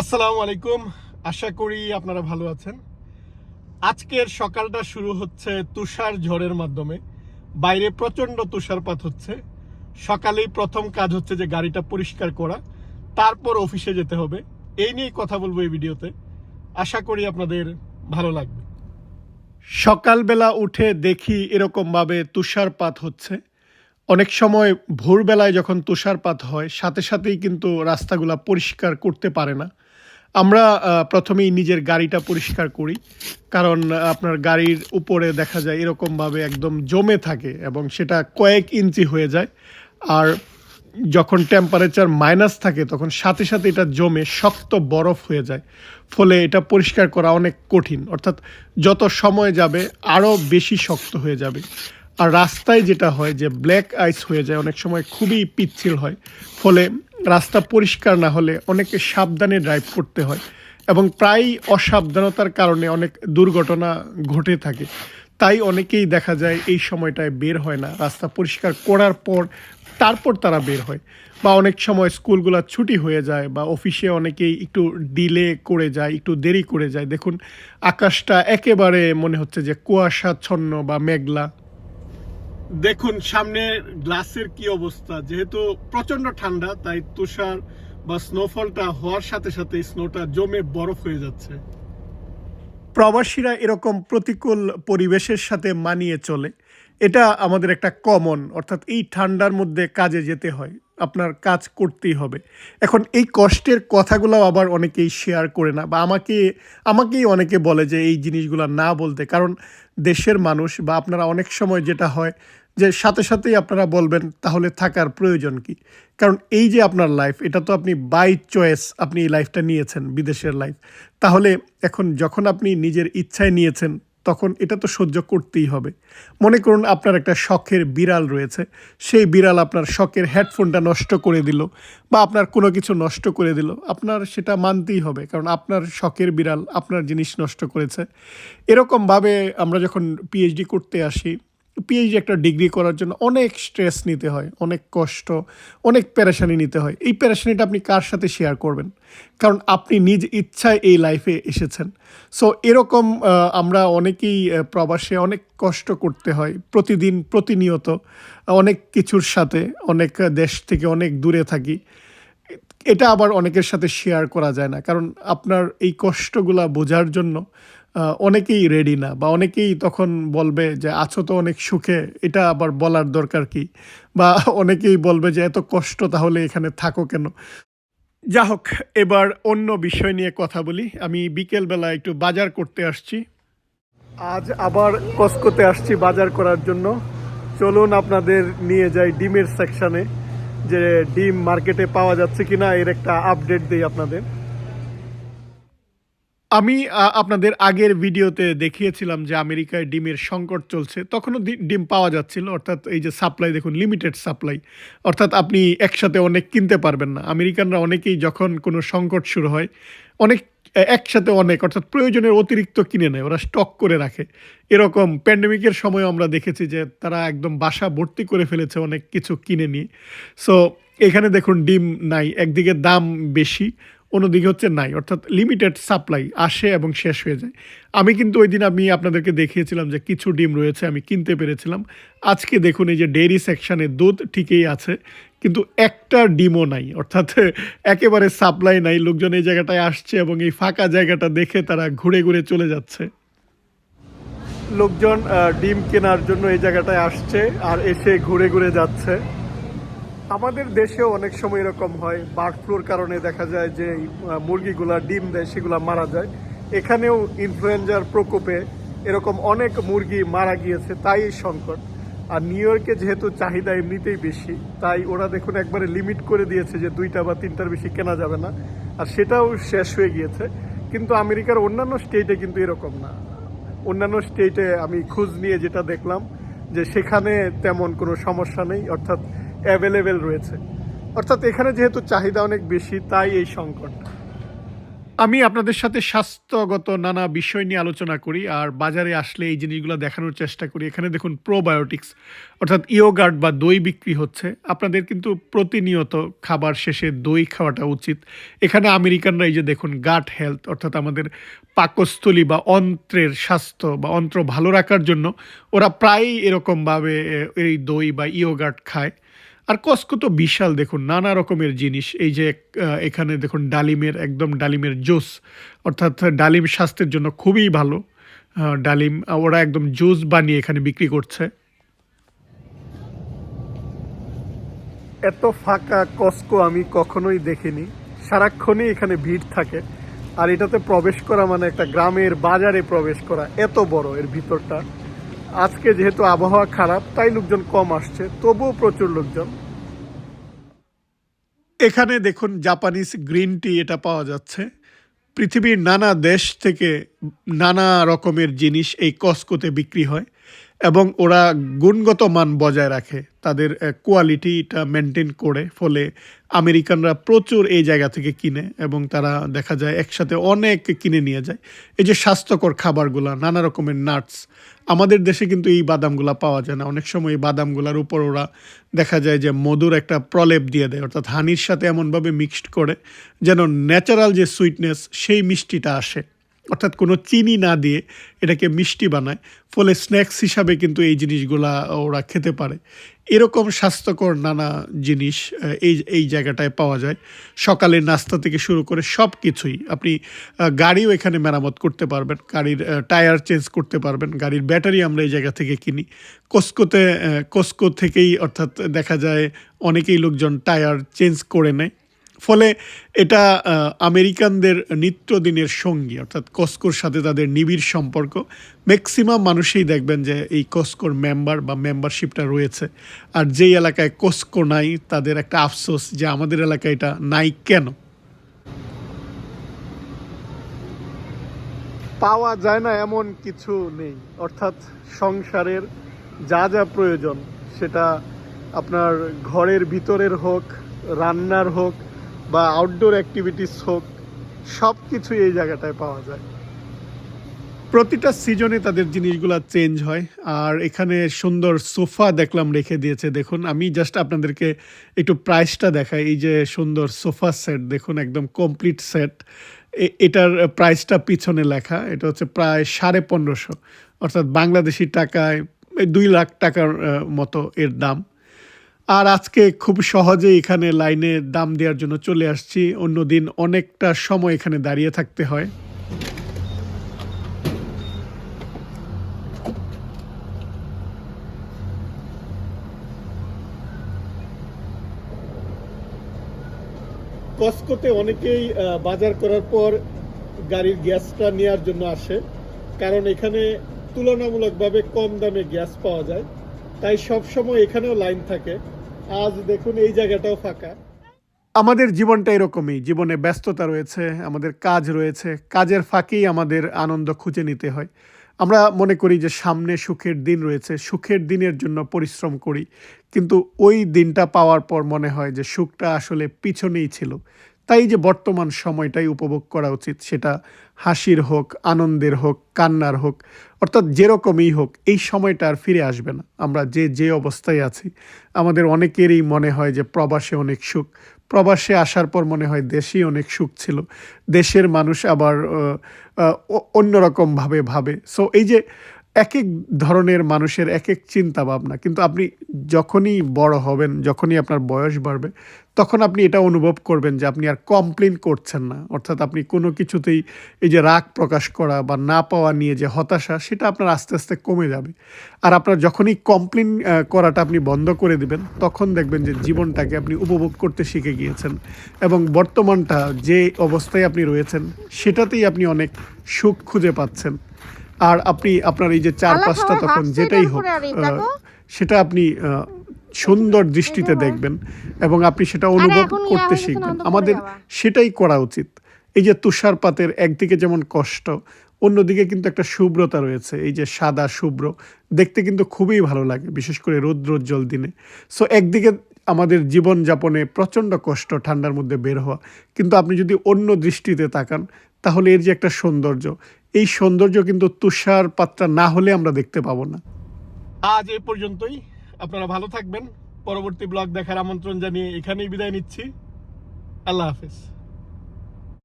আসসালামু আলাইকুম। আশা করি আপনারা ভালো আছেন। আজকের সকালটা শুরু হচ্ছে তুষার ঝড়ের মাধ্যমে। বাইরে প্রচণ্ড তুষারপাত হচ্ছে। সকালেই প্রথম কাজ হচ্ছে যে গাড়িটা পরিষ্কার করা। তারপর অফিসে যেতে হবে। এই নিয়ে কথা বলব এই ভিডিওতে। আশা করি আপনাদের ভালো লাগবে। সকালবেলা উঠে দেখি এরকমভাবে তুষারপাত হচ্ছে। অনেক সময় ভোরবেলায় যখন তুষারপাত হয়, সাথে সাথেই কিন্তু রাস্তাগুলা পরিষ্কার করতে পারে না। আমরা প্রথমেই নিজের গাড়িটা পরিষ্কার করি, কারণ আপনার গাড়ির উপরে দেখা যায় এরকমভাবে একদম জমে থাকে এবং সেটা কয়েক ইঞ্চি হয়ে যায়। আর যখন টেম্পারেচার মাইনাস থাকে, তখন সাথে সাথে এটা জমে শক্ত বরফ হয়ে যায়। ফলে এটা পরিষ্কার করা অনেক কঠিন। অর্থাৎ যত সময় যাবে, আরও বেশি শক্ত হয়ে যাবে। আর রাস্তায় যেটা হয় যে ব্ল্যাক আইস হয়ে যায়, অনেক সময় খুবই পিচ্ছিল হয়। ফলে রাস্তা পরিষ্কার না হলে অনেকে সাবধানে ড্রাইভ করতে হয় এবং প্রায় অসাবধানতার কারণে অনেক দুর্ঘটনা ঘটে থাকে। তাই অনেকেই দেখা যায় এই সময়টায় বের হয় না। রাস্তা পরিষ্কার করার পর তারপর তারা বের হয় বা অনেক সময় স্কুলগুলো ছুটি হয়ে যায় বা অফিসে অনেকেই একটু ডিলে করে যায়, একটু দেরি করে যায়। দেখুন, আকাশটা একেবারে মনে হচ্ছে যে কুয়াশাচ্ছন্ন বা মেঘলা। দেখুন, সামনে গ্লাসের কি অবস্থা? যেহেতু প্রচণ্ড ঠান্ডা, তাই তুষার বা স্নোফলটা হওয়ার সাথে সাথে স্নোটা জমে বরফ হয়ে যাচ্ছে। প্রবাসীরা এরকম প্রতিকূল পরিবেশের সাথে মানিয়ে চলে। এটা আমাদের একটা কমন অর্থাৎ এই ঠান্ডার মধ্যে কাজে যেতে হয়। আপনার কাজ করতেই হবে। এখন এই কষ্টের কথাগুলো আবার অনেকেই শেয়ার করে না, বা আমাকে, আমাকেই অনেকে বলে যে এই জিনিসগুলো না বলতে। কারণ দেশের মানুষ বা আপনারা অনেক সময় যেটা হয় যে সাথে সাথেই আপনারা বলবেন, তাহলে থাকার প্রয়োজন কি? কারণ এই যে আপনার লাইফ এটা তো আপনি বাই চয়েস আপনি এই লাইফটা নিয়েছেন, বিদেশের লাইফ তাহলে এখন যখন আপনি নিজের ইচ্ছায় নিয়েছেন তখন এটা তো সহ্য করতেই হবে। মনে করুন আপনার একটা শখের বিড়াল রয়েছে, সেই বিড়াল আপনার শখের হেডফোনটা নষ্ট করে দিল বা আপনার কোনো কিছু নষ্ট করে দিল, আপনার সেটা মানতেই হবে কারণ আপনার শখের বিড়াল আপনার জিনিস নষ্ট করেছে। এরকমভাবে আমরা যখন পিএইচডি করতে আসি পিএইচডি একটা ডিগ্রি করার জন্য অনেক স্ট্রেস নিতে হয়, অনেক কষ্ট, অনেক প্যারেশানি নিতে হয়। এই প্যারেশানিটা আপনি কার সাথে শেয়ার করবেন? কারণ আপনি নিজ ইচ্ছায় এই লাইফে এসেছেন। সো এরকম আমরা অনেকেই প্রবাসে অনেক কষ্ট করতে হয়, প্রতিদিন প্রতিনিয়ত, অনেক কিছুর সাথে, অনেক দেশ থেকে অনেক দূরে থাকি। এটা আবার অনেকের সাথে শেয়ার করা যায় না। কারণ আপনার এই কষ্টগুলা বোঝার জন্য অনেকেই রেডি না বা অনেকেই তখন বলবে যে আছো তো অনেক সুখে, এটা আবার বলার দরকার কি? বা অনেকেই বলবে যে এত কষ্ট তাহলে এখানে থাকো কেন? যা হোক এবার অন্য বিষয় নিয়ে কথা বলি। আমি বিকেলবেলা একটু বাজার করতে আসছি। আজ আবার কসকোতে আসছি বাজার করার জন্য। চলুন আপনাদের নিয়ে যাই ডিমের সেকশানে যে ডিম মার্কেটে পাওয়া যাচ্ছে কিনা, এর একটা আপডেট দিই আপনাদের। আমি আপনাদের আগের ভিডিওতে দেখিয়েছিলাম যে আমেরিকায় ডিমের সংকট চলছে। তখনও ডিম পাওয়া যাচ্ছিল, অর্থাৎ এই যে সাপ্লাই, দেখুন লিমিটেড সাপ্লাই অর্থাৎ আপনি একসাথে অনেক কিনতে পারবেন না। আমেরিকানরা অনেকেই যখন কোনো সংকট শুরু হয়, অনেক একসাথে অনেক, অর্থাৎ প্রয়োজনের অতিরিক্ত কিনে নেয়, ওরা স্টক করে রাখে। এরকম প্যান্ডেমিকের সময় আমরা দেখেছি যে তারা একদম বাসা ভর্তি করে ফেলেছে অনেক কিছু কিনে নিয়ে। সো এখানে দেখুন, ডিম নাই, একদিকে দাম বেশি অন্যদিকে হচ্ছে নাই, অর্থাৎ লিমিটেড সাপ্লাই আসে এবং শেষ হয়ে যায়। আমি কিন্তু ওই দিন আমি আপনাদেরকে দেখিয়েছিলাম যে কিছু ডিম রয়েছে, আমি কিনতে পেরেছিলাম। আজকে দেখুন এই যে ডেইরি সেকশানে দুধ ঠিকই আছে, কিন্তু একটা ডিমও নাই, অর্থাৎ একেবারে সাপ্লাই নাই। লোকজন এই জায়গাটায় আসছে এবং এই ফাঁকা জায়গাটা দেখে তারা ঘুরে ঘুরে চলে যাচ্ছে। লোকজন ডিম কেনার জন্য এই জায়গাটায় আসছে আর এসে ঘুরে ঘুরে যাচ্ছে। আমাদের দেশেও অনেক সময় এরকম হয়, বার্ড ফ্লুর কারণে দেখা যায় যে মুরগিগুলা ডিম দেয়, সেগুলা মারা যায়। এখানেও ইনফ্লুয়েঞ্জার প্রকোপে এরকম অনেক মুরগি মারা গিয়েছে, তাই এই সংকট। আর নিউ ইয়র্কে যেহেতু চাহিদা এমনিতেই বেশি, তাই ওরা দেখুন একবারে লিমিট করে দিয়েছে যে দুইটা বা তিনটার বেশি কেনা যাবে না। আর সেটাও শেষ হয়ে গিয়েছে। কিন্তু আমেরিকার অন্যান্য স্টেটে কিন্তু এরকম না। অন্যান্য স্টেটে আমি খোঁজ নিয়ে যেটা দেখলাম, যে সেখানে তেমন কোনো সমস্যা নেই। অর্থাৎ অ্যাভেলেবেল রয়েছে। অর্থাৎ এখানে যেহেতু চাহিদা অনেক বেশি, তাই এই সংকট আমি আপনাদের সাথে স্বাস্থ্যগত নানা বিষয় নিয়ে আলোচনা করি, আর বাজারে আসলে এই জিনিসগুলো দেখানোর চেষ্টা করি। এখানে দেখুন প্রোবায়োটিক্স অর্থাৎ ইয়োগার্ড বা দই বিক্রি হচ্ছে। আপনাদের কিন্তু প্রতিনিয়ত খাবার শেষে দই খাওয়াটা উচিত। এখানে আমেরিকানরা এই যে দেখুন গাট হেলথ অর্থাৎ আমাদের পাকস্থলী বা অন্ত্রের স্বাস্থ্য বা অন্ত্র ভালো রাখার জন্য, ওরা প্রায়ই এরকমভাবে এই দই বা ইয়োগার্ড খায়। আর কস্কো তো বিশাল, দেখুন, নানা রকমের জিনিস। এই যে এখানে দেখুন, ডালিমের, একদম ডালিমের জুস, অর্থাৎ ডালিম স্বাস্থ্যের জন্য খুবই ভালো। ডালিম ওরা একদম জুস বানিয়ে এখানে বিক্রি করছে। এত ফাঁকা কস্কো আমি কখনোই দেখিনি। সারাক্ষণই এখানে ভিড় থাকে। আর এটাতে প্রবেশ করা মানে একটা গ্রামের বাজারে প্রবেশ করা এত বড় এর ভিতরটা। আজকে যেহেতু আবহাওয়া খারাপ, তাই লোকজন কম আসছে, তবুও প্রচুর লোকজন। এখানে দেখুন জাপানিজ গ্রিন টি এটা পাওয়া যাচ্ছে। পৃথিবীর নানা দেশ থেকে নানা রকমের জিনিস এই কস্কোতে বিক্রি হয়। এবং ওরা গুণগত মান বজায় রাখে। তাদের কোয়ালিটিটা মেনটেন করে, ফলে আমেরিকানরা প্রচুর এই জায়গা থেকে কিনে এবং তারা দেখা যায় একসাথে অনেক কিনে নিয়ে যায়। এই যে স্বাস্থ্যকর খাবারগুলা, নানা রকমের নাটস আমাদের দেশে কিন্তু এই বাদামগুলো পাওয়া যায় না। অনেক সময় এই বাদামগুলার উপর ওরা দেখা যায় যে মধুর একটা প্রলেপ দিয়ে দেয়, অর্থাৎ হানির সাথে এমনভাবে মিক্সড করে, যেন ন্যাচারাল যে সুইটনেস সেই মিষ্টিটা আসে। অর্থাৎ কোনো চিনি না দিয়ে এটাকে মিষ্টি বানায়। ফলে স্ন্যাক্স হিসাবে কিন্তু এই জিনিসগুলা ওরা খেতে পারে। এরকম স্বাস্থ্যকর নানা জিনিস এই এই জায়গাটায় পাওয়া যায়। সকালের নাস্তা থেকে শুরু করে সব কিছুই আপনি গাড়িও এখানে মেরামত করতে পারবেন। গাড়ির টায়ার চেঞ্জ করতে পারবেন। গাড়ির ব্যাটারি আমরা এই জায়গা থেকে কিনি। কোস্কোতে কোস্কো থেকেই অর্থাৎ দেখা যায় অনেকেই লোকজন টায়ার চেঞ্জ করে নেয়। ফলে এটা আমেরিকানদের নিত্যদিনের সঙ্গী, অর্থাৎ কস্কোর সাথে তাদের নিবিড় সম্পর্ক। ম্যাক্সিমাম মানুষই দেখবেন যে এই কস্কোর মেম্বার বা মেম্বারশিপটা রয়েছে। আর যেই এলাকায় কস্কো নাই, তাদের একটা আফসোস যে আমাদের এলাকায় এটা নাই কেন? পাওয়া যায় না এমন কিছু নেই। অর্থাৎ সংসারের যা যা প্রয়োজন, সেটা আপনার ঘরের ভিতরের হোক, রান্নার হোক বা আউটডোর অ্যাক্টিভিটিস হোক সব কিছুই এই জায়গাটায় পাওয়া যায়। প্রতিটা সিজনে তাদের জিনিসগুলো চেঞ্জ হয়। আর এখানে সুন্দর সোফা দেখলাম রেখে দিয়েছে। দেখুন, আমি জাস্ট আপনাদেরকে একটু প্রাইসটা দেখাই। এই যে সুন্দর সোফা সেট দেখুন, একদম কমপ্লিট সেট এটার প্রাইসটা পিছনে লেখা। এটা হচ্ছে প্রায় সাড়ে পনেরোশো। অর্থাৎ বাংলাদেশি টাকায় দুই লাখ টাকার মতো এর দাম। আর আজকে খুব সহজে এখানে লাইনে দাম দেওয়ার জন্য চলে আসছি। অন্যদিন অনেকটা সময় এখানে দাঁড়িয়ে থাকতে হয়। কস্কোতে অনেকেই বাজার করার পর গাড়ির গ্যাসটা নেওয়ার জন্য আসে, কারণ এখানে তুলনামূলকভাবে কম দামে গ্যাস পাওয়া যায়। তাই সব সময় এখানেও লাইন থাকে। আজ দেখুন এই জায়গাটাও ফাঁকা। আমাদের জীবনটা এরকমই। জীবনে ব্যস্ততা রয়েছে, আমাদের কাজ রয়েছে। কাজের ফাঁকেই আমাদের আনন্দ খুঁজে নিতে হয়। আমরা মনে করি যে সামনে সুখের দিন রয়েছে, সুখের দিনের জন্য পরিশ্রম করি। কিন্তু ওই দিনটা পাওয়ার পর মনে হয় যে সুখটা আসলে পিছনেই ছিল। তাই যে বর্তমান সময়টাই উপভোগ করা উচিত, সেটা হাসির হোক, আনন্দের হোক, কান্নার হোক, অর্থাৎ যেরকমই হোক, এই সময়টা আর ফিরে আসবে না। আমরা যে যে অবস্থায় আছি, আমাদের অনেকেরই মনে হয় যে প্রবাসে অনেক সুখ। প্রবাসে আসার পর মনে হয় দেশেই অনেক সুখ ছিল। দেশের মানুষ আবার অন্যরকমভাবে ভাবে। সো এই যে এক এক ধরনের মানুষের এক এক চিন্তা ভাবনা কিন্তু আপনি যখনই বড় হবেন, যখনই আপনার বয়স বাড়বে, তখন আপনি এটা অনুভব করবেন যে আপনি আর কমপ্লেন করছেন না। অর্থাৎ আপনি কোনো কিছুতেই এই যে রাগ প্রকাশ করা বা না পাওয়া নিয়ে যে হতাশা, সেটা আপনার আস্তে আস্তে কমে যাবে। আর আপনার যখনই কমপ্লেন করাটা আপনি বন্ধ করে দিবেন, তখন দেখবেন যে জীবনটাকে আপনি উপভোগ করতে শিখে গিয়েছেন এবং বর্তমানটা যে অবস্থায় আপনি রয়েছেন, সেটাতেই আপনি অনেক সুখ খুঁজে পাচ্ছেন। আর আপনি আপনার এই যে চারপাশটা খাওয়া তখন যেটাই হোক। সেটা আপনি সুন্দর দৃষ্টিতে দেখবেন এবং আপনি সেটা অনুভব করতে শিখবেন। আমাদের সেটাই করা উচিত। এই যে তুষারপাতের একদিকে যেমন কষ্ট অন্যদিকে কিন্তু একটা শুভ্রতা রয়েছে। এই যে সাদা শুভ্র দেখতে কিন্তু খুবই ভালো লাগে বিশেষ করে রৌদ্রোজ্জ্বল দিনে। সো একদিকে আমাদের জীবনযাপনে প্রচণ্ড কষ্ট ঠান্ডার মধ্যে বের হওয়া। কিন্তু আপনি যদি অন্য দৃষ্টিতে তাকান তাহলে এর যে একটা সৌন্দর্য এই সৌন্দর্য কিন্তু তুষার পাত্রা না হলে আমরা দেখতে পাবো না। আজ এ পর্যন্তই। আপনারা ভালো থাকবেন। পরবর্তী ব্লগ দেখার আমন্ত্রণ জানিয়ে এখানেই বিদায় নিচ্ছি। আল্লাহ হাফেজ।